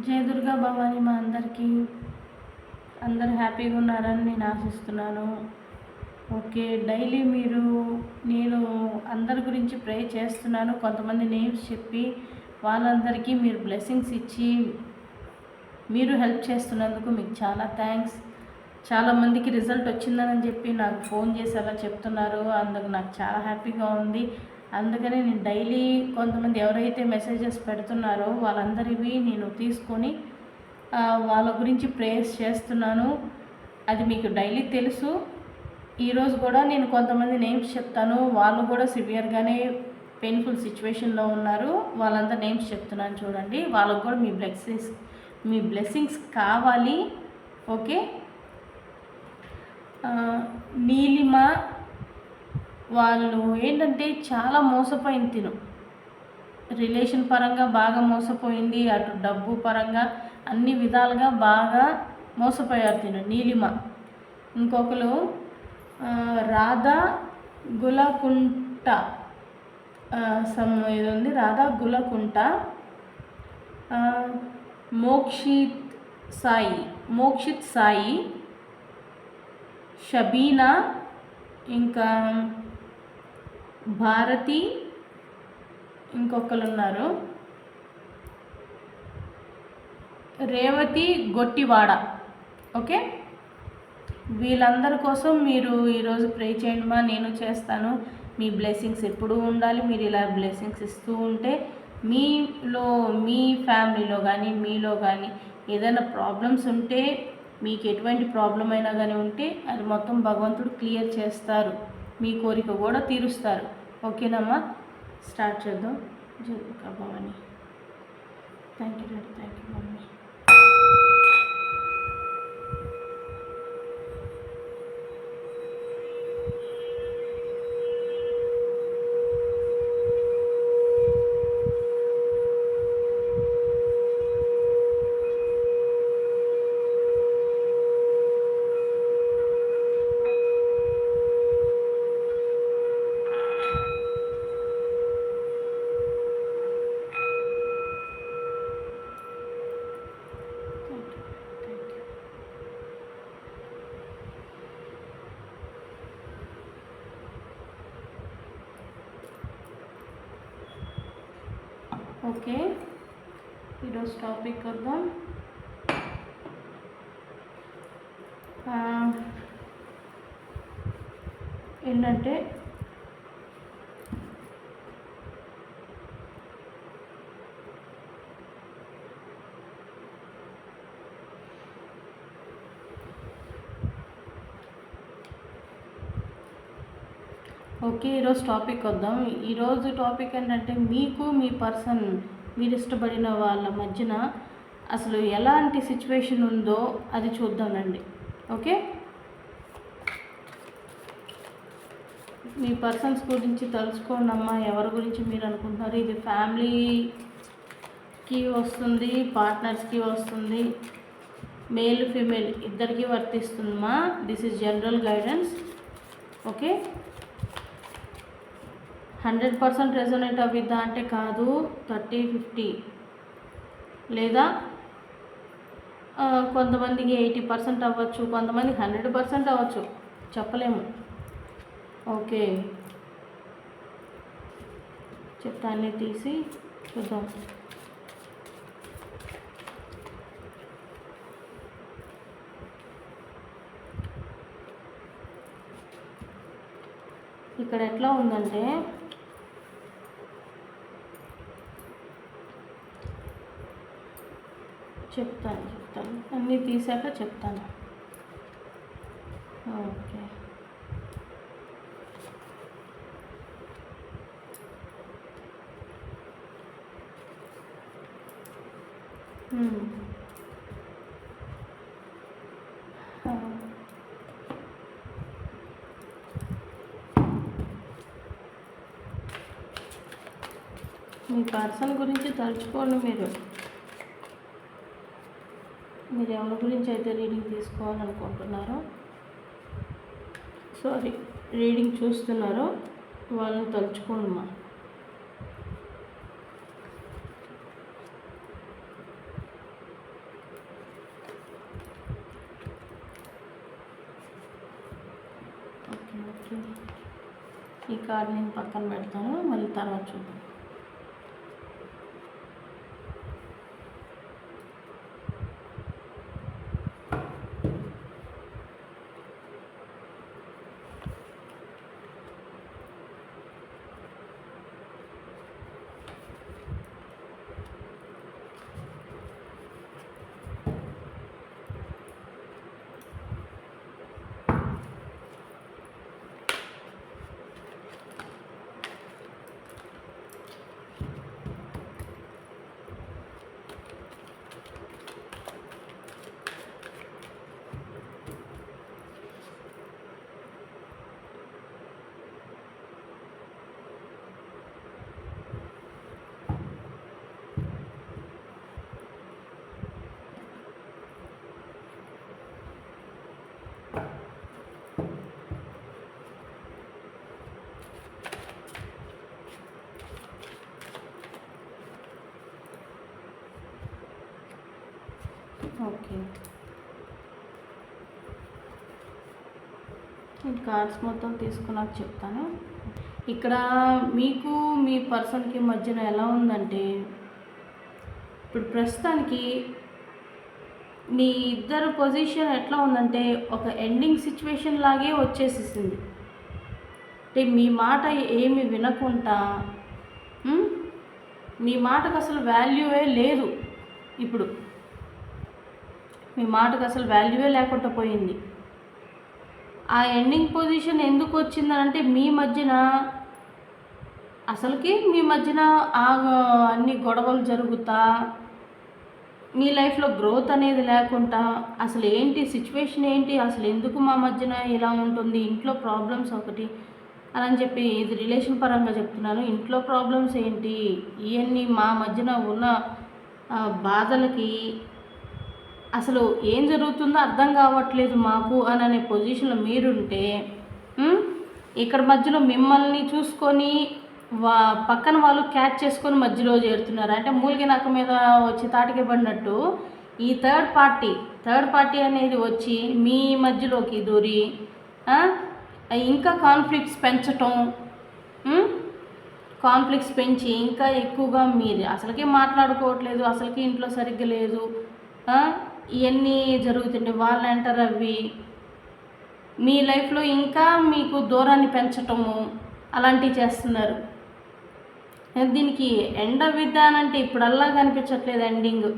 జయ దుర్గా భవాని మా అందరికీ అందరూ హ్యాపీగా ఉన్నారని నేను ఆశిస్తున్నాను. ఓకే డైలీ మీరు నేను అందరి గురించి ప్రే చేస్తున్నాను. కొంతమంది నేమ్స్ చెప్పి వాళ్ళందరికీ మీరు బ్లెస్సింగ్స్ ఇచ్చి మీరు హెల్ప్ చేస్తున్నందుకు మీకు చాలా థ్యాంక్స్. చాలామందికి రిజల్ట్ వచ్చిందని చెప్పి నాకు ఫోన్ చేసి అలా చెప్తున్నారు. అందుకు నాకు చాలా హ్యాపీగా ఉంది. అందుకని నేను డైలీ కొంతమంది ఎవరైతే మెసేజెస్ పెడుతున్నారో వాళ్ళందరివి నేను తీసుకొని వాళ్ళ గురించి ప్రేయర్స్ చేస్తున్నాను. అది మీకు డైలీ తెలుసు. ఈరోజు కూడా నేను కొంతమంది నేమ్స్ చెప్తాను. వాళ్ళు కూడా సివియర్గానే పెయిన్ఫుల్ సిచ్యువేషన్లో ఉన్నారు. వాళ్ళంతా నేమ్స్ చెప్తున్నాను చూడండి. వాళ్ళకు కూడా మీ బ్లెస్సింగ్స్ మీ బ్లెస్సింగ్స్ కావాలి. ఓకే? నీలిమ వాళ్ళు ఏంటంటే చాలా మోసపోయింది తిను. రిలేషన్ పరంగా బాగా మోసపోయింది అటు డబ్బు పరంగా అన్ని విధాలుగా బాగా మోసపోయారు తిను నీలిమ. ఇంకొకరు రాధా గులకుంట సమ్ ఇది ఉంది రాధా గులకుంట మోక్షిత్ సాయి మోక్షిత్ సాయి షబీనా ఇంకా భారతి ఇంకొకరు ఉన్నారు రేవతి గొట్టివాడ ఓకే? వీళ్ళందరి కోసం మీరు ఈరోజు ప్రే చేయండి మా నేను చేస్తాను. మీ బ్లెస్సింగ్స్ ఎప్పుడూ ఉండాలి మీరు ఇలా బ్లెస్సింగ్స్ ఇస్తూ ఉంటే మీలో మీ ఫ్యామిలీలో కానీ మీలో కానీ ఏదైనా ప్రాబ్లమ్స్ ఉంటే మీకు ఎటువంటి ప్రాబ్లం అయినా కానీ ఉంటే అది మొత్తం భగవంతుడు క్లియర్ చేస్తారు. మీ కోరిక కూడా తీరుస్తారు. ఓకేనమ్మా? స్టార్ట్ చేద్దాం. జరుగుకా Bhavani. Thank you daddy. Thank you mummy. ఏంటంటే ఓకే ఈరోజు టాపిక్ వద్దాం. ఈరోజు టాపిక్ ఏంటంటే మీకు మీ పర్సన్ మీరు ఇష్టపడిన వాళ్ళ మధ్యన అసలు ఎలాంటి సిచ్యువేషన్ ఉందో అది చూద్దామండి. ఓకే మీ పర్సన్స్ గురించి తెలుసుకోండి అమ్మా ఎవరి గురించి మీరు అనుకుంటున్నారు? ఇది ఫ్యామిలీకి వస్తుంది పార్ట్నర్స్కి వస్తుంది. మేల్ ఫీమేల్ ఇద్దరికి వర్తిస్తుందమ్మా this is general guidance okay hundred percent resonate అవ్విద్దా అంటే కాదు థర్టీ ఫిఫ్టీ లేదా కొంతమందికి ఎయిటీ పర్సెంట్ అవ్వచ్చు కొంతమందికి హండ్రెడ్ పర్సెంట్ అవ్వచ్చు. చెప్పలేము. ఓకే. చెప్తా తీసి చూద్దాం. ఇక్కడ ఎట్లా ఉందంటే చెప్తాను చెప్తాను. అన్నీ తీసాక చెప్తాను. ఓకే. మీ పర్సన్ గురించి తలుచుకోండి మీరు. మీరు ఎవరి గురించి అయితే రీడింగ్ తీసుకోవాలనుకుంటున్నారో సారీ రీడింగ్ చూస్తున్నారో వాళ్ళని తలుచుకోండి మా ఈ కార్డ్ నేను పక్కన పెడతాను మళ్ళీ తర్వాత చూద్దాం. ఈ కార్డ్స్ మొత్తం తీసుకున్నాక చెప్తాను. ఇక్కడ మీకు మీ పర్సన్కి మధ్యన ఎలా ఉందంటే ఇప్పుడు ప్రస్తుతానికి మీ ఇద్దరు పొజిషన్ ఎట్లా ఉందంటే ఒక ఎండింగ్ సిచ్యువేషన్ లాగే వచ్చేసేసింది. అంటే మీ మాట ఏమి వినకుండా మీ మాటకు అసలు వాల్యూవే లేదు ఇప్పుడు. మీ మాటకు అసలు వాల్యూవే లేకుండా పోయింది. ఆ ఎండింగ్ పొజిషన్ ఎందుకు వచ్చిందనంటే మీ మధ్యన అసలుకి మీ మధ్యన ఆ అన్ని గొడవలు జరుగుతా మీ లైఫ్లో గ్రోత్ అనేది లేకుండా అసలు ఏంటి సిచ్యువేషన్ ఏంటి అసలు ఎందుకు మా మధ్యన ఇలా ఉంటుంది ఇంట్లో ప్రాబ్లమ్స్ ఒకటి అని అని చెప్పి ఇది రిలేషన్ పరంగా చెప్తున్నాను. ఇంట్లో ప్రాబ్లమ్స్ ఏంటి ఇవన్నీ మా మధ్యన ఉన్న బాధలకి అసలు ఏం జరుగుతుందో అర్థం కావట్లేదు మాకు అని అనే పొజిషన్లో మీరుంటే ఇక్కడ మధ్యలో మిమ్మల్ని చూసుకొని వా పక్కన వాళ్ళు క్యాచ్ చేసుకొని మధ్యలో చేరుతున్నారు. అంటే మూలిగి నక్క మీద వచ్చి తాటికి పడినట్టు ఈ థర్డ్ పార్టీ థర్డ్ పార్టీ అనేది వచ్చి మీ మధ్యలోకి దూరి ఇంకా కాన్ఫ్లిక్ట్స్ పెంచటం కాన్ఫ్లిక్ట్స్ పెంచి ఇంకా ఎక్కువగా మీరు అసలుకే మాట్లాడుకోవట్లేదు అసలుకి ఇంట్లో సరిగ్గా లేదు ఇవన్నీ జరుగుతుంటాయి వాళ్ళు అంటారు అవి. మీ లైఫ్లో ఇంకా మీకు దూరాన్ని పెంచటము అలాంటివి చేస్తున్నారు. దీనికి ఎండ విధానంటే ఇప్పుడల్లా కనిపించట్లేదు ఎండింగ్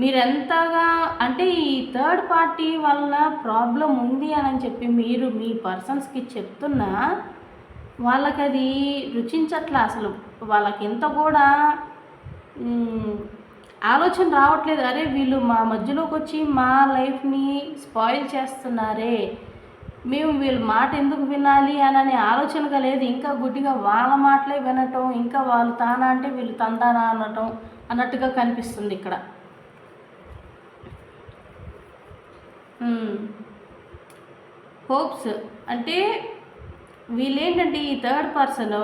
మీరు ఎంతగా అంటే ఈ థర్డ్ పార్టీ వల్ల ప్రాబ్లం ఉంది అని చెప్పి మీరు మీ పర్సన్స్కి చెప్తున్నా వాళ్ళకి అది రుచించట్లా అసలు. వాళ్ళకి ఎంత కూడా ఆలోచన రావట్లేదు. అరే వీళ్ళు మా మధ్యలోకి వచ్చి మా లైఫ్ని స్పాయిల్ చేస్తున్నారే. మేము వీళ్ళ మాట ఎందుకు వినాలి అని అనే ఆలోచనగా లేదు. ఇంకా గుడ్డిగా వాళ్ళ మాటలే వినటం ఇంకా వాళ్ళు తానా అంటే వీళ్ళు తందానా అనటం అన్నట్టుగా కనిపిస్తుంది ఇక్కడ. హోప్స్ అంటే వీళ్ళేంటంటే ఈ థర్డ్ పర్సన్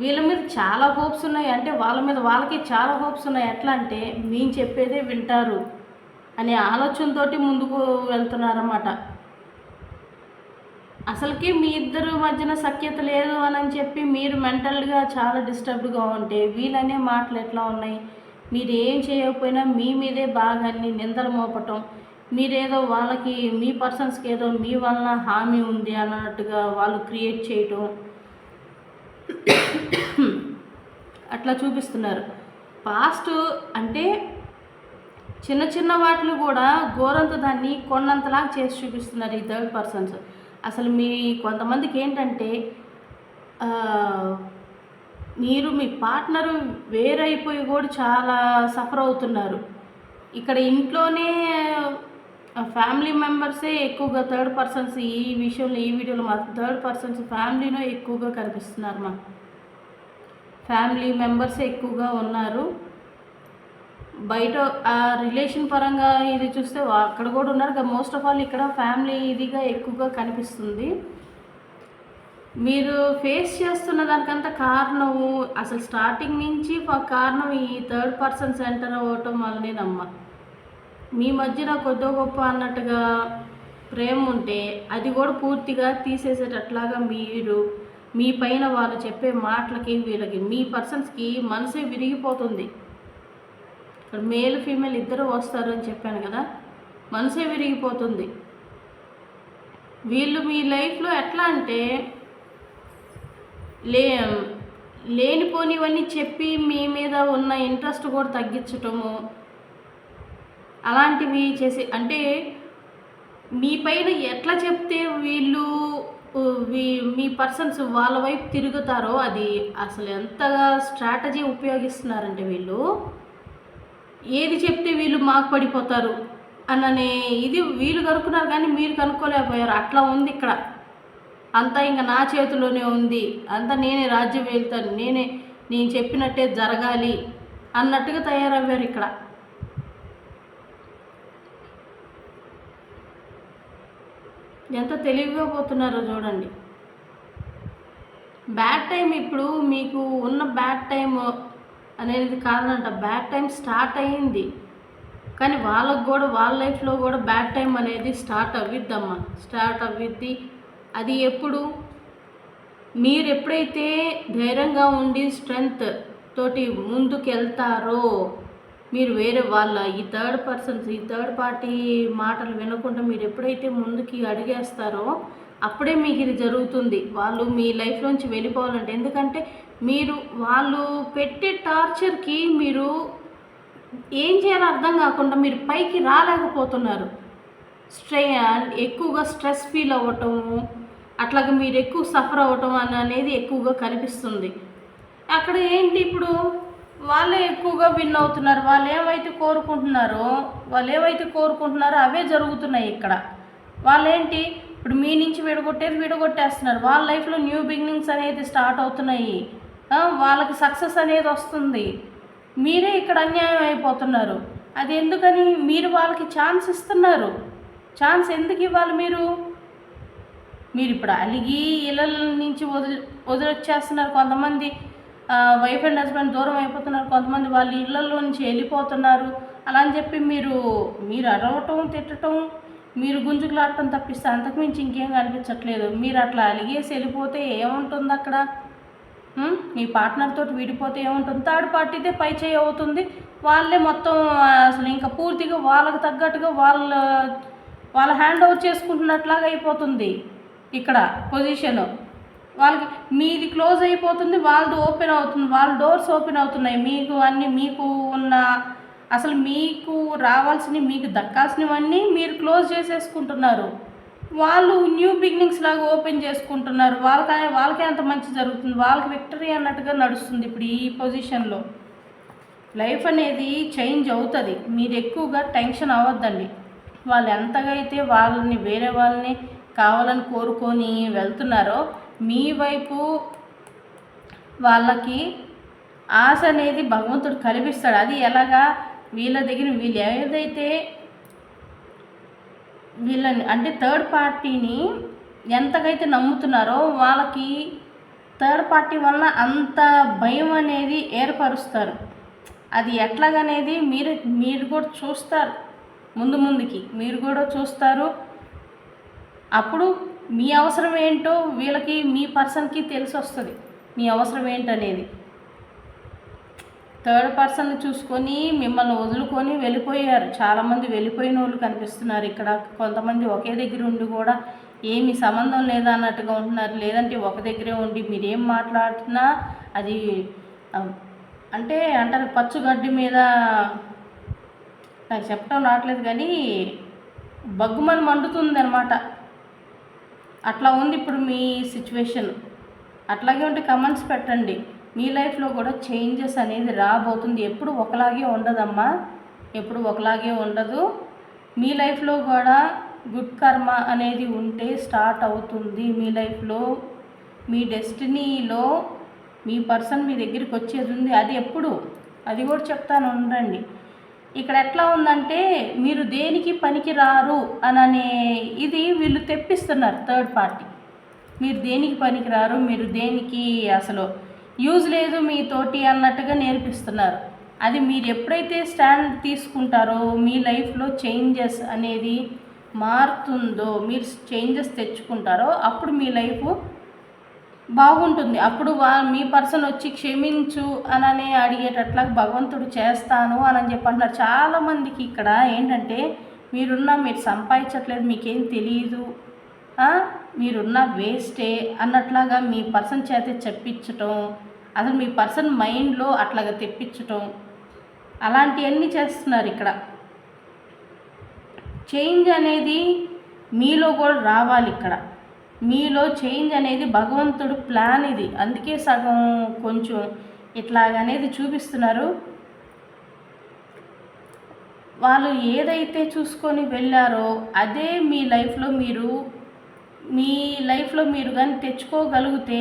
వీళ్ళ మీద చాలా హోప్స్ ఉన్నాయి. అంటే వాళ్ళ మీద వాళ్ళకి చాలా హోప్స్ ఉన్నాయి. ఎట్లా అంటే మేము చెప్పేదే వింటారు అనే ఆలోచనతోటి ముందుకు వెళ్తున్నారన్నమాట. అసలుకి మీ ఇద్దరు మధ్యన సఖ్యత లేదు అని అని చెప్పి మీరు మెంటల్గా చాలా డిస్టర్బ్డ్గా ఉంటే వీళ్ళనే మాటలు ఎట్లా ఉన్నాయి? మీరు ఏం చేయకపోయినా మీ మీదే బాగా అన్ని నిందలు మోపటం మీరేదో వాళ్ళకి మీ పర్సన్స్కి ఏదో మీ వలన హామీ ఉంది అన్నట్టుగా వాళ్ళు క్రియేట్ చేయటం అట్లా చూపిస్తున్నారు. పాస్ట్ అంటే చిన్న చిన్న వాటిని కూడా ఘోరంత దాన్ని కొండంతలాగా చేసి చూపిస్తున్నారు ఈ థర్డ్ పర్సన్స్ అసలు మీ కొంతమందికి ఏంటంటే మీరు మీ పార్ట్నర్ వేరైపోయి కూడా చాలా సఫర్ అవుతున్నారు. ఇక్కడ ఇంట్లోనే ఫ్యామిలీ మెంబర్సే ఎక్కువగా థర్డ్ పర్సన్స్ ఈ విషయంలో ఈ వీడియోలో మా థర్డ్ పర్సన్స్ ఫ్యామిలీలో ఎక్కువగా కనిపిస్తున్నారు మా. ఫ్యామిలీ మెంబర్స్ ఎక్కువగా ఉన్నారు. బయట ఆ రిలేషన్ పరంగా ఇది చూస్తే అక్కడ కూడా ఉన్నారు మోస్ట్ ఆఫ్ ఆల్ ఇక్కడ ఫ్యామిలీ ఇదిగా ఎక్కువగా కనిపిస్తుంది. మీరు ఫేస్ చేస్తున్న దానికంత కారణము అసలు స్టార్టింగ్ నుంచి ఫ- కారణం ఈ థర్డ్ పర్సన్ సెంటర్ అవ్వటం వల్లనేనమ్మా. మీ మధ్యన కొద్దో గొప్ప అన్నట్టుగా ప్రేమ ఉంటే అది కూడా పూర్తిగా తీసేసేటట్లాగా మీరు మీ పైన వాళ్ళు చెప్పే మాటలకి వీళ్ళకి మీ పర్సన్స్కి మనసే విరిగిపోతుంది. ఇక్కడ మేల్ ఫీమేల్ ఇద్దరు వస్తారు అని చెప్పాను కదా మనసే విరిగిపోతుంది. వీళ్ళు మీ లైఫ్లో ఎట్లా అంటే లే లేనిపోనివన్నీ చెప్పి మీ మీద ఉన్న ఇంట్రెస్ట్ కూడా తగ్గించటము అలాంటివి చేసే అంటే మీ పైన ఎట్లా చెప్తే వీళ్ళు వీ- మీ పర్సన్స్ వాళ్ళ వైపు తిరుగుతారో అది అసలు ఎంతగా స్ట్రాటజీ ఉపయోగిస్తున్నారంటే వీళ్ళు ఏది చెప్తే వీళ్ళు మాకు పడిపోతారు అన్ననే ఇది వీళ్ళు కనుక్కున్నారు కానీ మీరు కనుక్కోలేకపోయారు. అట్లా ఉంది ఇక్కడ. అంతా ఇంకా నా చేతిలోనే ఉంది. అంతా నేనే రాజ్యం వెళ్తాను నేనే నేను చెప్పినట్టే జరగాలి అన్నట్టుగా తయారయ్యారు ఇక్కడ. ఎంత తెలివిగా పోతున్నారో చూడండి. బ్యాడ్ టైం ఇప్పుడు మీకు ఉన్న బ్యాడ్ టైం అనేది కాదనంట. బ్యాడ్ టైం స్టార్ట్ అయ్యింది. కానీ వాళ్ళకు కూడా వాళ్ళ లైఫ్లో కూడా బ్యాడ్ టైం అనేది స్టార్ట్ అవ్విద్దమ్మా. స్టార్ట్ అవ్విద్ది. అది ఎప్పుడు? మీరు ఎప్పుడైతే ధైర్యంగా ఉండి స్ట్రెంగ్త్ తోటి ముందుకు వెళ్తారో మీరు వేరే వాళ్ళ ఈ థర్డ్ పర్సన్స్ ఈ థర్డ్ పార్టీ మాటలు వినకుండా మీరు ఎప్పుడైతే ముందుకి అడిగేస్తారో అప్పుడే మీకు ఇది జరుగుతుంది. వాళ్ళు మీ లైఫ్లోంచి వెళ్ళిపోవాలంటే. ఎందుకంటే మీరు వాళ్ళు పెట్టే టార్చర్కి మీరు ఏం చేయాలో అర్థం కాకుండా మీరు పైకి రాలేకపోతున్నారు. స్ట్రే ఎక్కువగా స్ట్రెస్ ఫీల్ అవ్వటము అట్లాగే మీరు ఎక్కువ సఫర్ అవ్వటం అని అనేది ఎక్కువగా కనిపిస్తుంది. అక్కడ ఏంటి ఇప్పుడు? వాళ్ళే ఎక్కువగా విన్ అవుతున్నారు వాళ్ళు ఏమైతే కోరుకుంటున్నారో వాళ్ళు ఏమైతే కోరుకుంటున్నారో అవే జరుగుతున్నాయి ఇక్కడ. వాళ్ళేంటి? ఇప్పుడు మీ నుంచి విడగొట్టేది విడగొట్టేస్తున్నారు. వాళ్ళ లైఫ్లో న్యూ బిగినింగ్స్ అనేది స్టార్ట్ అవుతున్నాయి. వాళ్ళకి సక్సెస్ అనేది వస్తుంది. మీరే ఇక్కడ అన్యాయం అయిపోతున్నారు. అది ఎందుకని? మీరు వాళ్ళకి ఛాన్స్ ఇస్తున్నారు. ఛాన్స్ ఎందుకు ఇవ్వాలి మీరు? మీరు ఇప్పుడు అలిగి ఇళ్ళ నుంచి వదిలి వదిలొచ్చేస్తున్నారు కొంతమంది. వైఫ్ అండ్ హస్బెండ్ దూరం అయిపోతున్నారు. కొంతమంది వాళ్ళ ఇళ్ళలో నుంచి వెళ్ళిపోతున్నారు. అలా అని చెప్పి మీరు మీరు అరవటం తిట్టడం మీరు గుంజుకులాడటం తప్పిస్తే అంతకుమించి ఇంకేం కనిపించట్లేదు. మీరు అట్లా అలిగేసి వెళ్ళిపోతే ఏముంటుంది అక్కడ? మీ పార్ట్నర్ తోటి విడిపోతే ఏముంటుంది? థర్డ్ పార్టీదే పై చేయి అవుతుంది. వాళ్ళే మొత్తం అసలు ఇంకా పూర్తిగా వాళ్ళకి తగ్గట్టుగా వాళ్ళ వాళ్ళ హ్యాండ్ ఓవర్ చేసుకుంటున్నట్లాగా అయిపోతుంది. ఇక్కడ పొజిషన్ వాళ్ళకి మీది క్లోజ్ అయిపోతుంది వాళ్ళది ఓపెన్ అవుతుంది వాళ్ళ డోర్స్ ఓపెన్ అవుతున్నాయి. మీకు అన్ని మీకు ఉన్న అసలు మీకు రావాల్సినవి మీకు దక్కాల్సినవన్నీ మీరు క్లోజ్ చేసేసుకుంటున్నారు. వాళ్ళు న్యూ బిగినింగ్స్ లాగా ఓపెన్ చేసుకుంటున్నారు. వాళ్ళకి వాళ్ళకే అంత మంచి జరుగుతుంది. వాళ్ళకి విక్టరీ అన్నట్టుగా నడుస్తుంది ఇప్పుడు ఈ పొజిషన్లో. లైఫ్ అనేది చేంజ్ అవుతుంది. మీరు ఎక్కువగా టెన్షన్ అవ్వద్దండి. వాళ్ళు ఎంతగా అయితే వాళ్ళని వేరే వాళ్ళని కావాలని కోరుకొని వెళ్తున్నారో మీ వైపు వాళ్ళకి ఆశ అనేది భగవంతుడు కల్పిస్తాడు. అది ఎలాగా? వీళ్ళ దగ్గర వీళ్ళు ఏదైతే వీళ్ళని అంటే థర్డ్ పార్టీని ఎంతకైతే నమ్ముతున్నారో వాళ్ళకి థర్డ్ పార్టీ వలన అంత భయం అనేది ఏర్పరుస్తారు. అది ఎట్లాగనేది మీరు మీరు కూడా చూస్తారు. ముందు ముందుకి మీరు కూడా చూస్తారు. అప్పుడు మీ అవసరం ఏంటో వీళ్ళకి మీ పర్సన్కి తెలిసి వస్తుంది. మీ అవసరం ఏంటనేది. థర్డ్ పర్సన్ చూసుకొని మిమ్మల్ని వదులుకొని వెళ్ళిపోయారు. చాలామంది వెళ్ళిపోయిన వాళ్ళు కనిపిస్తున్నారు ఇక్కడ. కొంతమంది ఒకే దగ్గర ఉండి కూడా ఏమి సంబంధం లేదా అన్నట్టుగా ఉంటున్నారు. లేదంటే ఒక దగ్గరే ఉండి మీరేం మాట్లాడినా మాట్లాడుతున్నా అది అంటే అంటారు పచ్చుగడ్డి మీద నాకు చెప్పడం రావట్లేదు కానీ బగ్గుమని మండుతుంది అనమాట అట్లా ఉంది ఇప్పుడు మీ సిచ్యువేషన్ అట్లాగే ఉంటే కమెంట్స్ పెట్టండి. మీ లైఫ్లో కూడా చేంజెస్ అనేది రాబోతుంది. ఎప్పుడు ఒకలాగే ఉండదమ్మా. ఎప్పుడు ఒకలాగే ఉండదు. మీ లైఫ్లో కూడా గుడ్ కర్మ అనేది ఉంటే స్టార్ట్ అవుతుంది. మీ లైఫ్లో మీ డెస్టినీలో మీ పర్సన్ మీ దగ్గరికి వచ్చేది ఉంది. అది ఎప్పుడు? అది కూడా చెప్తాను ఉండండి. ఇక్కడ ఎట్లా ఉందంటే మీరు దేనికి పనికి రారు అననే ఇది వీళ్ళు తెప్పిస్తున్నారు థర్డ్ పార్టీ. మీరు దేనికి పనికి రారు మీరు దేనికి అసలు యూజ్ లేదు మీతోటి అన్నట్టుగా నేర్పిస్తున్నారు. అది మీరు ఎప్పుడైతే స్టాండ్ తీసుకుంటారో మీ లైఫ్లో చేంజెస్ అనేది మారుతుందో మీరు చేంజెస్ తెచ్చుకుంటారో అప్పుడు మీ లైఫ్ బాగుంటుంది. అప్పుడు వా మీ పర్సన్ వచ్చి క్షమించు అననే అడిగేటట్లా భగవంతుడు చేస్తాను అని చెప్పి అంటున్నారు. చాలామందికి ఇక్కడ ఏంటంటే మీరున్నా మీరు సంపాదించట్లేదు మీకేం తెలియదు మీరున్న వేస్టే అన్నట్లాగా మీ పర్సన్ చేత చెప్పించటం అసలు మీ పర్సన్ మైండ్లో అట్లాగా తెప్పించటం అలాంటివన్నీ చేస్తున్నారు ఇక్కడ. చేంజ్ అనేది మీలో కూడా రావాలి ఇక్కడ. మీలో చేంజ్ అనేది భగవంతుడు ప్లాన్ ఇది. అందుకే సగం కొంచెం ఇట్లాగనేది చూపిస్తున్నారు. వాళ్ళు ఏదైతే చూసుకొని వెళ్ళారో అదే మీ లైఫ్లో మీరు మీ లైఫ్లో మీరు కానీ తెచ్చుకోగలిగితే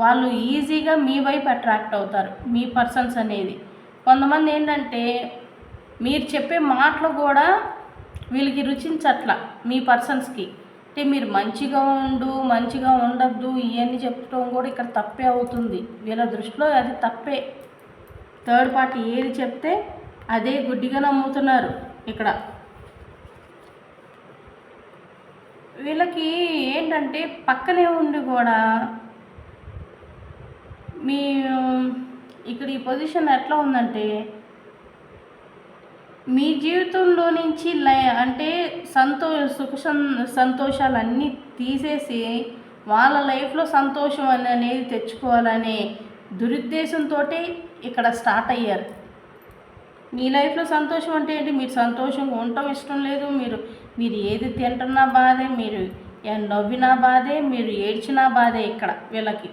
వాళ్ళు ఈజీగా మీ వైపు అట్రాక్ట్ అవుతారు మీ పర్సన్స్ అనేది. కొంతమంది ఏంటంటే మీరు చెప్పే మాటలు కూడా వీళ్ళకి రుచించట్ల మీ పర్సన్స్కి. అంటే మీరు మంచిగా ఉండు మంచిగా ఉండద్దు ఇవన్నీ చెప్పడం కూడా ఇక్కడ తప్పే అవుతుంది. వీళ్ళ దృష్టిలో అది తప్పే. థర్డ్ పార్టీ ఏది చెప్తే అదే గుడ్డిగా నమ్ముతున్నారు ఇక్కడ. వీళ్ళకి ఏంటంటే పక్కనే ఉండి కూడా మీ ఇక్కడ ఈ పొజిషన్ ఎట్లా ఉందంటే మీ జీవితంలో నుంచి లై అంటే సంతో సుఖ సంతోషాలన్నీ తీసేసి వాళ్ళ లైఫ్లో సంతోషం అనేది తెచ్చుకోవాలనే దురుద్దేశంతో ఇక్కడ స్టార్ట్ అయ్యారు. మీ లైఫ్లో సంతోషం అంటే ఏంటి? మీరు సంతోషంగా ఉండటం ఇష్టం లేదు మీరు మీరు ఏది తింటున్నా బాధే మీరు నవ్వినా బాధే మీరు ఏడ్చినా బాధే ఇక్కడ వీళ్ళకి.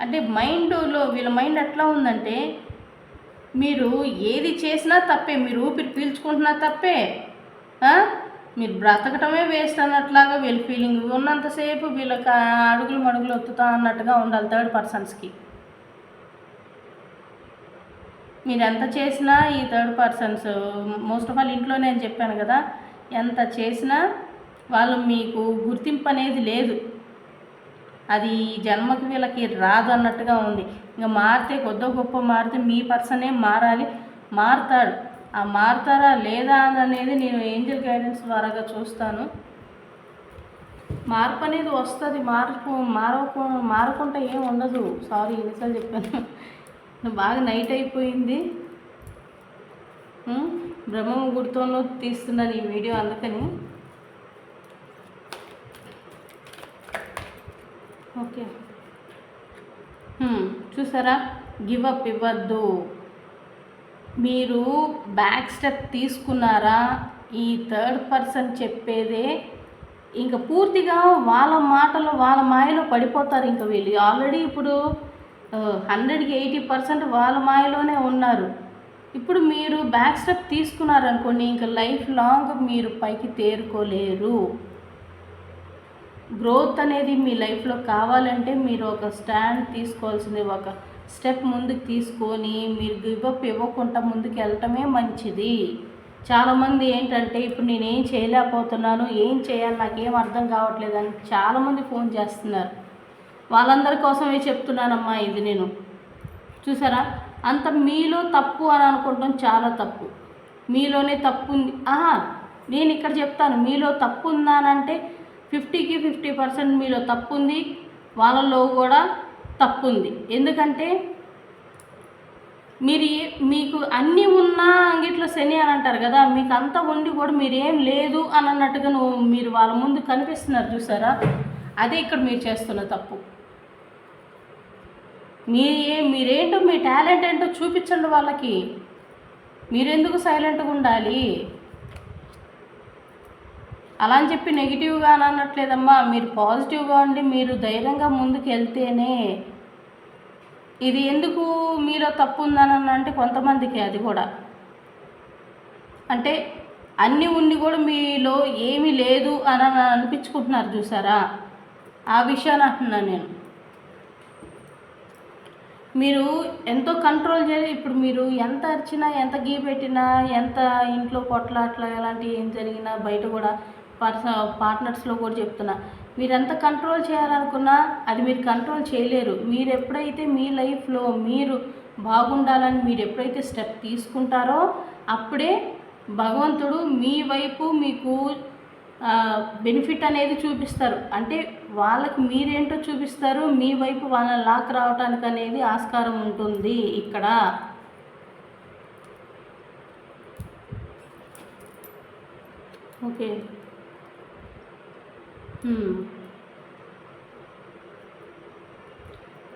అంటే మైండ్లో వీళ్ళ మైండ్ ఎట్లా ఉందంటే మీరు ఏది చేసినా తప్పే మీరు ఊపిరి పీల్చుకుంటున్నా తప్పే మీరు బ్రతకటమే వేస్ట్ అన్నట్లాగా వీళ్ళ ఫీలింగ్ ఉన్నంతసేపు వీళ్ళకి అడుగులు మడుగులు ఒత్తుతా అన్నట్టుగా ఉండాలి థర్డ్ పర్సన్స్కి మీరు ఎంత చేసినా ఈ third persons most of all ఇంట్లో నేను చెప్పాను కదా ఎంత చేసినా వాళ్ళు మీకు గుర్తింపు అనేది లేదు. అది జన్మకు వీళ్ళకి రాదు అన్నట్టుగా ఉంది. ఇంకా మారితే కొద్దో గొప్ప మారితే మీ పర్సనే మారాలి. మారుతాడు. ఆ మారుతారా లేదా అనేది నేను ఏంజల్ గైడెన్స్ ద్వారాగా చూస్తాను. మార్పు అనేది వస్తుంది. మార్పు మారకు మారకుండా ఏం ఉండదు. సారీ ఎన్నిసార్లు చెప్పాను. బాగా నైట్ అయిపోయింది. బ్రహ్మ గుర్తులో తీస్తున్నాను ఈ వీడియో అందుకని. ఓకే. చూసారా? గివ్ అప్ ఇవ్వద్దు. మీరు బ్యాక్ స్టెప్ తీసుకున్నారా? ఈ థర్డ్ పర్సన్ చెప్పేదే ఇంకా పూర్తిగా వాళ్ళ మాటలు వాళ్ళ మాయలో పడిపోతారు ఇంకా వీళ్ళు. ఆల్రెడీ ఇప్పుడు హండ్రెడ్కి ఎయిటీ పర్సెంట్ వాళ్ళ మాయలోనే ఉన్నారు. ఇప్పుడు మీరు బ్యాక్ స్టెప్ తీసుకున్నారనుకోండి ఇంకా లైఫ్ లాంగ్ మీరు పైకి తేరుకోలేరు. గ్రోత్ అనేది మీ లైఫ్లో కావాలంటే మీరు ఒక స్టాండ్ తీసుకోవాల్సింది. ఒక స్టెప్ ముందుకు తీసుకొని మీరు గివప్ ఇవ్వకుండా ముందుకు వెళ్ళటమే మంచిది. చాలామంది ఏంటంటే ఇప్పుడు నేను ఏం చేయలేకపోతున్నాను ఏం చేయాలి నాకేం అర్థం కావట్లేదు అని చాలామంది ఫోన్ చేస్తున్నారు. వాళ్ళందరి కోసమే చెప్తున్నానమ్మా ఇది నేను. చూసారా? అంత మీలో తప్పు అని అనుకుంటాం చాలా తప్పు. మీలోనే తప్పు ఉంది. ఆహా నేను ఇక్కడ చెప్తాను. మీలో తప్పు ఉందా అంటే ఫిఫ్టీకి ఫిఫ్టీ పర్సెంట్ మీలో తప్పు ఉంది వాళ్ళలో కూడా తప్పు ఉంది ఎందుకంటే మీరు మీకు అన్నీ ఉన్నా అంగిట్లో శని అని అంటారు కదా మీకు అంతా ఉండి కూడా మీరు ఏం లేదు అని అన్నట్టుగా నువ్వు మీరు వాళ్ళ ముందు కనిపిస్తున్నారు చూసారా? అదే ఇక్కడ మీరు చేస్తున్న తప్పు. మీ మీరేంటో మీ టాలెంట్ ఏంటో చూపించండి వాళ్ళకి. మీరెందుకు సైలెంట్గా ఉండాలి? అలా అని చెప్పి నెగిటివ్గా అని అనట్లేదమ్మా. మీరు పాజిటివ్గా ఉండి మీరు ధైర్యంగా ముందుకు వెళ్తేనే ఇది ఎందుకు మీలో తప్పు ఉందని అంటే కొంతమందికి అది కూడా. అంటే అన్నీ ఉండి కూడా మీలో ఏమీ లేదు అని అనిపించుకుంటున్నారు చూసారా? ఆ విషయాన్ని అంటున్నాను నేను. మీరు ఎంతో కంట్రోల్ చేసి ఇప్పుడు మీరు ఎంత అరిచినా ఎంత గీ పెట్టినా ఎంత ఇంట్లో కొట్లాట్లా ఎలాంటివి ఏం జరిగినా బయట కూడా పర్స పార్ట్నర్స్లో కూడా చెప్తున్నా. మీరు కంట్రోల్ చేయాలనుకున్నా అది మీరు కంట్రోల్ చేయలేరు. మీరు ఎప్పుడైతే మీ లైఫ్లో మీరు బాగుండాలని మీరు ఎప్పుడైతే స్టెప్ తీసుకుంటారో అప్పుడే భగవంతుడు మీ వైపు మీకు బెనిఫిట్ అనేది చూపిస్తారు. అంటే వాళ్ళకి మీరేంటో చూపిస్తారు. మీ వైపు వాళ్ళని లాక్ రావటానికి అనేది ఆస్కారం ఉంటుంది ఇక్కడ. ఓకే.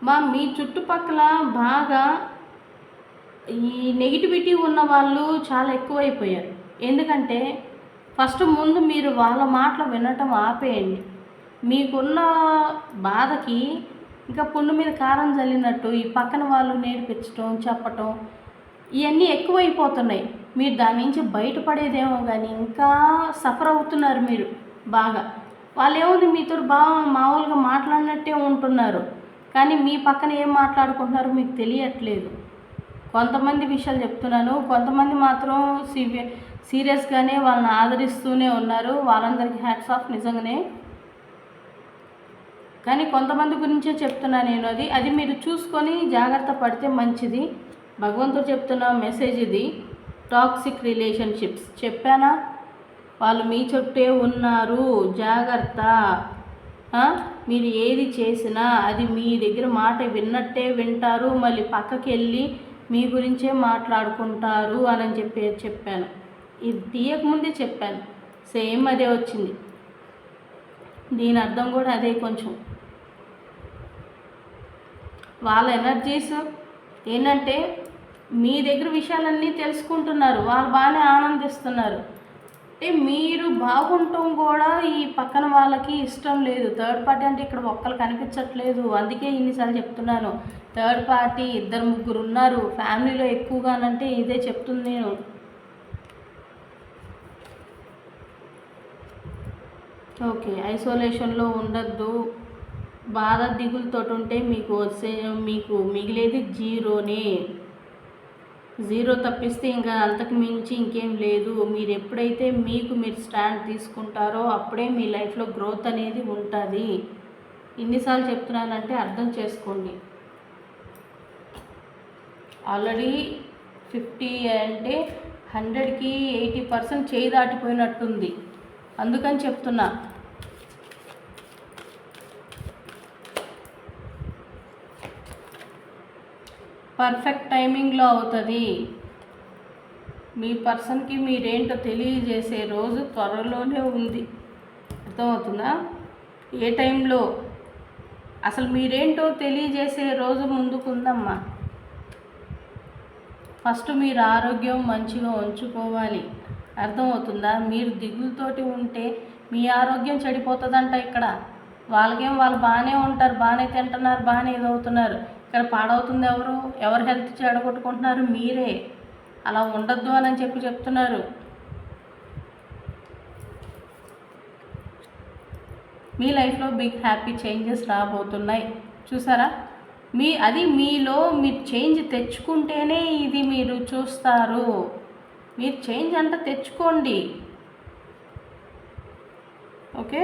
మా మీ చుట్టుపక్కల బాగా ఈ నెగిటివిటీ ఉన్న వాళ్ళు చాలా ఎక్కువైపోయారు. ఎందుకంటే ఫస్ట్ ముందు మీరు వాళ్ళ మాటలు వినటం ఆపేయండి. మీకున్న బాధకి ఇంకా పుండు మీద కారం చల్లినట్టు ఈ పక్కన వాళ్ళు నేర్పించటం చెప్పటం ఇవన్నీ ఎక్కువైపోతున్నాయి. మీరు దాని నుంచి బయటపడేదేమో కానీ ఇంకా సఫర్ అవుతున్నారు మీరు బాగా. వాళ్ళు ఏముంది మీతో బాగా మామూలుగా మాట్లాడినట్టే ఉంటున్నారు. కానీ మీ పక్కన ఏం మాట్లాడుకుంటున్నారో మీకు తెలియట్లేదు. కొంతమంది విషయాలు చెప్తున్నాను. కొంతమంది మాత్రం సీవి సీరియస్గానే వాళ్ళని ఆదరిస్తూనే ఉన్నారు. వాళ్ళందరికీ హ్యాట్స్ ఆఫ్ నిజంగానే. కానీ కొంతమంది గురించే చెప్తున్నా నేను అది. అది మీరు చూసుకొని జాగ్రత్త పడితే మంచిది. భగవంతుడు చెప్తున్న మెసేజ్ ఇది. Toxic relationships. చెప్పానా? వాళ్ళు మీ చుట్టే ఉన్నారు. జాగ్రత్త. మీరు ఏది చేసినా అది మీ దగ్గర మాట విన్నట్టే వింటారు. మళ్ళీ పక్కకి వెళ్ళి మీ గురించే మాట్లాడుకుంటారు అని చెప్పి చెప్పాను. ఇది తీయకముందే చెప్పాను. సేమ్ అదే వచ్చింది. దీని అర్థం కూడా అదే కొంచెం. వాళ్ళ ఎనర్జీస్ ఏంటంటే మీ దగ్గర విషయాలన్నీ తెలుసుకుంటున్నారు. వాళ్ళు బాగానే ఆనందిస్తున్నారు. అంటే మీరు బాగుంటాం కూడా ఈ పక్కన వాళ్ళకి ఇష్టం లేదు. థర్డ్ పార్టీ అంటే ఇక్కడ ఒక్కరు కనిపించట్లేదు. అందుకే ఇన్నిసార్లు చెప్తున్నాను. థర్డ్ పార్టీ ఇద్దరు ముగ్గురు ఉన్నారు. ఫ్యామిలీలో ఎక్కువగానంటే ఇదే చెప్తుంది నేను. ఓకే ఐసోలేషన్లో ఉండద్దు. బాధ దిగులతో ఉంటే మీకు వచ్చే మీకు మిగిలేది జీరోనే. జీరో తప్పిస్తే ఇంకా అంతకు మించి ఇంకేం లేదు. మీరు ఎప్పుడైతే మీకు మీరు స్టాండ్ తీసుకుంటారో అప్పుడే మీ లైఫ్లో గ్రోత్ అనేది ఉంటుంది. ఎన్నిసార్లు చెప్తున్నానంటే అర్థం చేసుకోండి. ఆల్రెడీ ఫిఫ్టీ అంటే హండ్రెడ్కి ఎయిటీ పర్సెంట్ చేయి దాటిపోయినట్టుంది. అందుకని చెప్తున్నా. పర్ఫెక్ట్ టైమింగ్లో అవుతుంది. మీ పర్సన్కి మీరేంటో తెలియజేసే రోజు త్వరలోనే ఉంది. అర్థమవుతుందా? ఏ టైంలో? అసలు మీరేంటో తెలియజేసే రోజు ముందుకుందమ్మా. ఫస్ట్ మీరు ఆరోగ్యం మంచిగా ఉంచుకోవాలి. అర్థమవుతుందా? మీరు దిగులతోటి ఉంటే మీ ఆరోగ్యం చెడిపోతుందంట ఇక్కడ. వాళ్ళకేం వాళ్ళు బాగానే ఉంటారు బాగానే తింటున్నారు బాగానే ఇదవుతున్నారు. ఇక్కడ పాడవుతుంది ఎవరు? ఎవరు హెల్త్ చెడగొట్టుకుంటున్నారు? మీరే. అలా ఉండొద్దు అని చెప్పి చెప్తున్నారు. మీ లైఫ్లో బిగ్ హ్యాపీ చేంజెస్ రాబోతున్నాయి. చూసారా? మీ అది మీలో మీరు చేంజ్ తెచ్చుకుంటేనే ఇది మీరు చూస్తారు. మీరు చేంజ్ అంట తెచ్చుకోండి. ఓకే?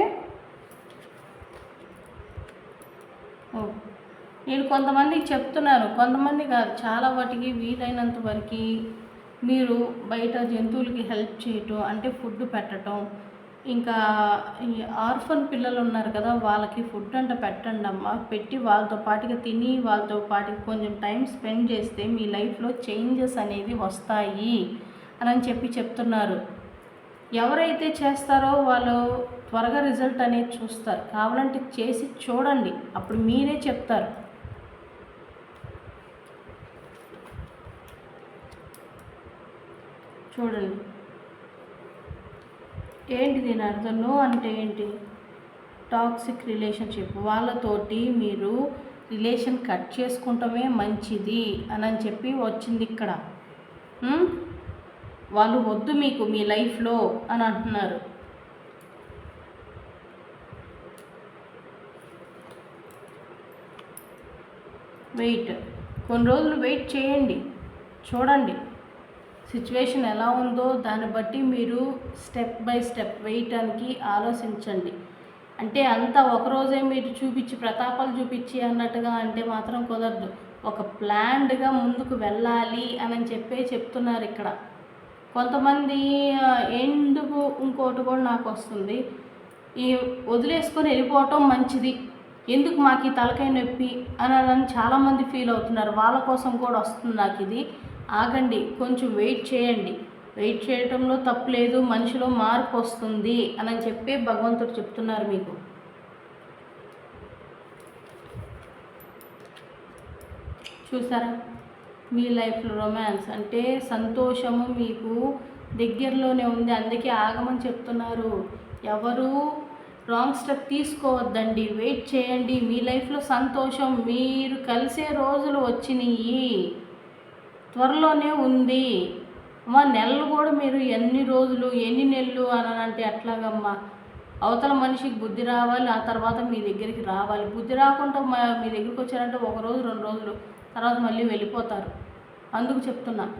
నేను కొంతమందికి చెప్తున్నాను కొంతమంది కాదు చాలా వాటికి వీలైనంత వరకు మీరు బయట జంతువులకి హెల్ప్ చేయటం అంటే ఫుడ్ పెట్టడం ఇంకా ఈ ఆర్ఫన్ పిల్లలు ఉన్నారు కదా వాళ్ళకి ఫుడ్ అంటే పెట్టండి అమ్మ పెట్టి వాళ్ళతో పాటుగా తిని వాళ్ళతో పాటుగా కొంచెం టైం స్పెండ్ చేస్తే మీ లైఫ్లో చేంజెస్ అనేది వస్తాయి అని చెప్పి చెప్తున్నారు. ఎవరైతే చేస్తారో వాళ్ళు త్వరగా రిజల్ట్ అనేది చూస్తారు. కావాలంటే చేసి చూడండి అప్పుడు మీరే చెప్తారు. చూడండి. ఏంటి దీని అర్థం? నో అంటే ఏంటి? టాక్సిక్ రిలేషన్షిప్ వాళ్ళతోటి మీరు రిలేషన్ కట్ చేసుకుంటమే మంచిది అని చెప్పి వచ్చింది ఇక్కడ. Hmm? వాళ్ళు వద్దు మీకు మీ లైఫ్లో అని అంటున్నారు. వెయిట్ కొన్ని రోజులు వెయిట్ చేయండి. చూడండి. సిచ్యువేషన్ ఎలా ఉందో దాన్ని బట్టి మీరు స్టెప్ బై స్టెప్ వేయటానికి ఆలోచించండి. అంటే అంతా ఒకరోజే మీరు చూపించి ప్రతాపాలు చూపించి అన్నట్టుగా అంటే మాత్రం కుదరదు. ఒక ప్లాన్డ్గా ముందుకు వెళ్ళాలి అని చెప్పే చెప్తున్నారు ఇక్కడ. కొంతమంది ఎందుకు ఇంకోటి కూడా నాకు వస్తుంది. ఈ వదిలేసుకొని వెళ్ళిపోవటం మంచిది. ఎందుకు మాకు ఈ తలకాయ నొప్పి అని అని చాలామంది ఫీల్ అవుతున్నారు. వాళ్ళ కోసం కూడా వస్తుంది నాకు ఇది. ఆగండి కొంచెం వెయిట్ చేయండి. వెయిట్ చేయటంలో తప్పు లేదు మనిషిలో మార్పు వస్తుంది అని చెప్పి భగవంతుడు చెప్తున్నారు మీకు. చూసారా? మీ లైఫ్లో రొమాన్స్ అంటే సంతోషము మీకు దగ్గరలోనే ఉంది అందుకే ఆగమని చెప్తున్నారు. ఎవరు రాంగ్ స్టెప్ తీసుకోవద్దండి వెయిట్ చేయండి. మీ లైఫ్లో సంతోషం మీరు కలిసే రోజులు వచ్చినాయి. త్వరలోనే ఉంది. అమ్మా నెలలు కూడా మీరు ఎన్ని రోజులు ఎన్ని నెలలు అని అంటే ఎట్లాగమ్మా అవతల మనిషికి బుద్ధి రావాలి ఆ తర్వాత మీ దగ్గరికి రావాలి. బుద్ధి రాకుండా మా- మీ దగ్గరికి వచ్చారంటే ఒక రోజు రెండు రోజులు తర్వాత మళ్ళీ వెళ్ళిపోతారు. అందుకు చెప్తున్నా.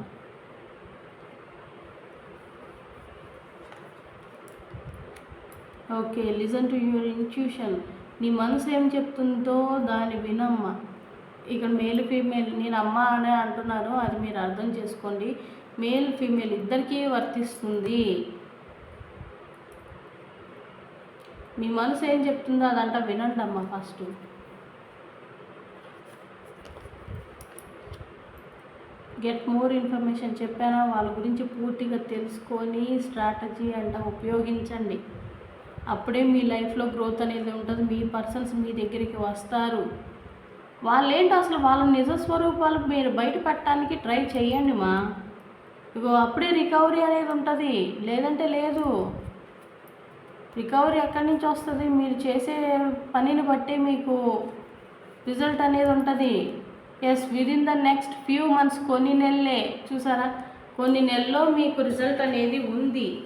Okay listen to your intuition. నీ మనసు ఏం చెప్తుందో దాన్ని వినమ్మా. ఇక్కడ మేల్ ఫీమేల్ నేను అమ్మ అనే అంటున్నాను అది మీరు అర్థం చేసుకోండి. మేల్ ఫీమేల్ ఇద్దరికీ వర్తిస్తుంది. మీ మనసు ఏం చెప్తుందో అదంట వినండి అమ్మ ఫస్ట్ గెట్ మోర్ ఇన్ఫర్మేషన్ చెప్పానా? వాళ్ళ గురించి పూర్తిగా తెలుసుకొని స్ట్రాటజీ అంట ఉపయోగించండి. అప్పుడే మీ లైఫ్లో గ్రోత్ అనేది ఉంటుంది మీ పర్సన్స్ మీ దగ్గరికి వస్తారు. వాళ్ళేంటి అసలు వాళ్ళ నిజ స్వరూపాలు మీరు బయట పెట్టడానికి ట్రై చేయండి మా. ఇగో అప్పుడే రికవరీ అనేది ఉంటుంది. లేదంటే లేదు. రికవరీ ఎక్కడి నుంచి వస్తుంది? మీరు చేసే పనిని బట్టి మీకు రిజల్ట్ అనేది ఉంటుంది. Yes within the next few months కొన్ని నెలలే. చూసారా? కొన్ని నెలల్లో మీకు రిజల్ట్ అనేది ఉంది.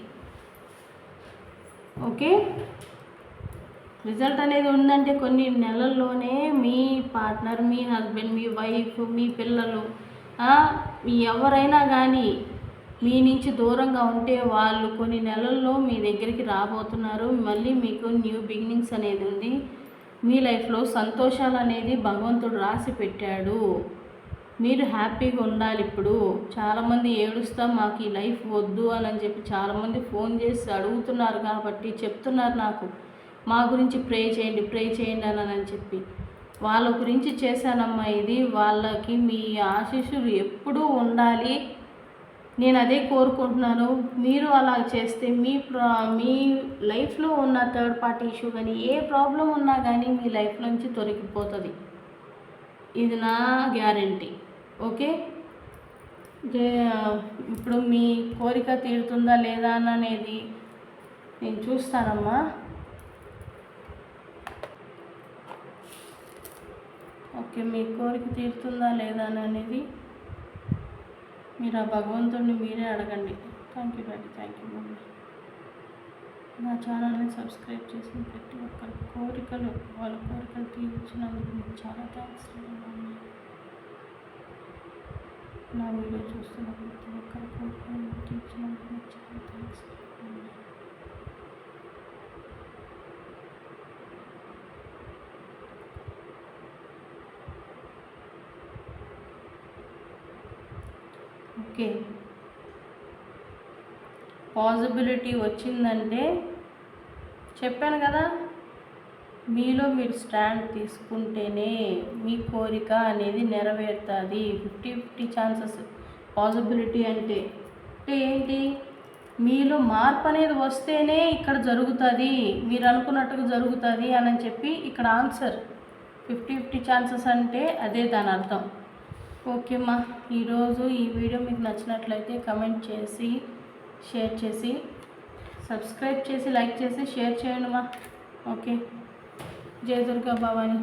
ఓకే? రిజల్ట్ అనేది ఉందంటే కొన్ని నెలల్లోనే మీ పార్ట్నర్ మీ హస్బెండ్ మీ వైఫ్ మీ పిల్లలు మీ ఎవరైనా కానీ మీ నుంచి దూరంగా ఉంటే వాళ్ళు కొన్ని నెలల్లో మీ దగ్గరికి రాబోతున్నారు. మళ్ళీ మీకు న్యూ బిగినింగ్స్ అనేది ఉంది. మీ లైఫ్లో సంతోషాలు అనేది భగవంతుడు రాసి పెట్టాడు. మీరు హ్యాపీగా ఉండాలి ఇప్పుడు. చాలామంది ఏడుస్తాం మాకు ఈ లైఫ్ వద్దు అని చెప్పి చాలామంది ఫోన్ చేసి అడుగుతున్నారు కాబట్టి చెప్తున్నారు నాకు. మా గురించి ప్రే చేయండి ప్రే చేయండి అని అని చెప్పి. వాళ్ళ గురించి చేశానమ్మా ఇది వాళ్ళకి మీ ఆశీస్సులు ఎప్పుడూ ఉండాలి. నేను అదే కోరుకుంటున్నాను. మీరు అలా చేస్తే మీ ప్రా మీ లైఫ్లో ఉన్న థర్డ్ పార్టీ ఇష్యూ కానీ ఏ ప్రాబ్లం ఉన్నా కానీ మీ లైఫ్ నుంచి తొలగిపోతుంది. ఇది నా గ్యారంటీ ఓకే ఇప్పుడు మీ కోరిక తీరుతుందా లేదా అని అనేది నేను చూస్తానమ్మా. ఓకే మీ కోరిక తీరుతుందా లేదా అని అనేది మీరు ఆ భగవంతుడిని మీరే అడగండి. Thank you daddy thank you mummy నా ఛానల్ని సబ్స్క్రైబ్ చేసిన ప్రతి ఒక్కరి కోరికలు వాళ్ళ కోరికలు తీర్చినందుకు మీకు చాలా థ్యాంక్స్ నా వీడియో చూస్తున్నాను ప్రతి ఒక్కరి కోరికలు తీర్చినందుకు మీకు చాలా థ్యాంక్స్ మమ్మీ ఓకే. పాజిబిలిటీ వచ్చిందంటే చెప్పాను కదా మీలో మీరు స్టాండ్ తీసుకుంటేనే మీ కోరిక అనేది నెరవేరుతుంది. ఫిఫ్టీ ఫిఫ్టీ ఛాన్సెస్ పాసిబిలిటీ అంటే. అంటే ఏంటి? మీలో మార్పు అనేది వస్తేనే ఇక్కడ జరుగుతుంది. మీరు అనుకున్నట్టుగా జరుగుతుంది అని చెప్పి ఇక్కడ ఆన్సర్. ఫిఫ్టీ ఫిఫ్టీ ఛాన్సెస్ అంటే అదే దాని అర్థం. ఓకే అమ్మా ఈరోజు ఈ వీడియో మీకు నచ్చినట్లయితే కమెంట్ చేసి షేర్ చేసి సబ్స్క్రైబ్ చేసి లైక్ చేసి షేర్ చేయండి మా ఓకే. జయ దుర్గా భవాని.